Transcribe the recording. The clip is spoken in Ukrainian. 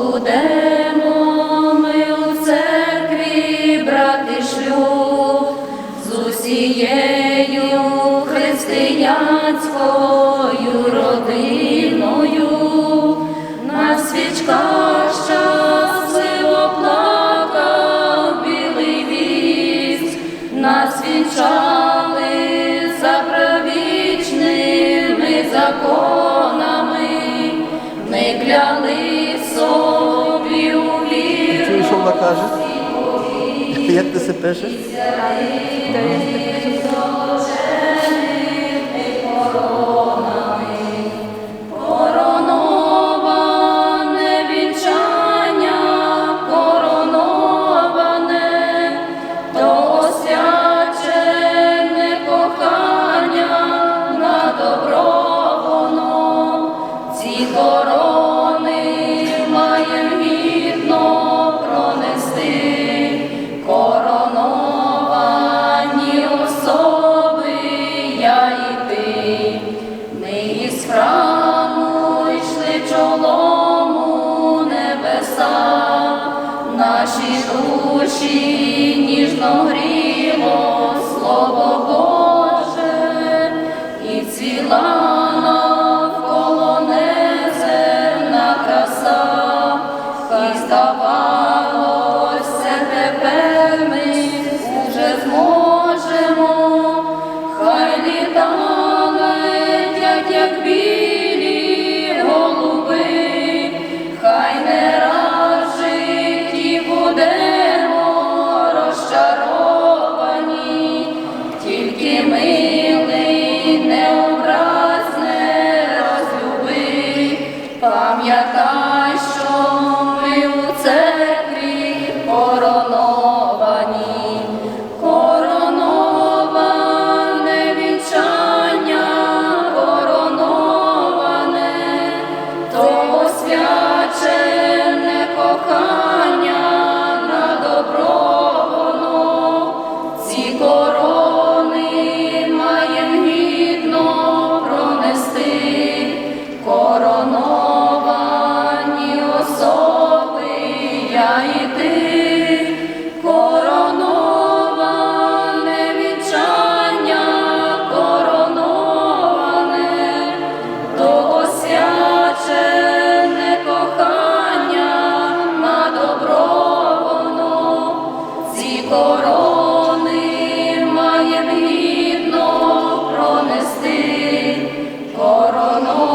Будемо ми у церкві брати шлюб з усією християнською родиною. На свічках щасливо плакав за правічними законами, ми кляли Вона каже? Як ти це пишеш? Храму йшли чолому небеса, наші душі ніжно гріло слово пам'ятай, що ми у церкві короновані, короноване вінчання, короноване, того свячене кохання на добро воно, ці корони маєм гідно пронести короно. корони маєм гідно пронести корону.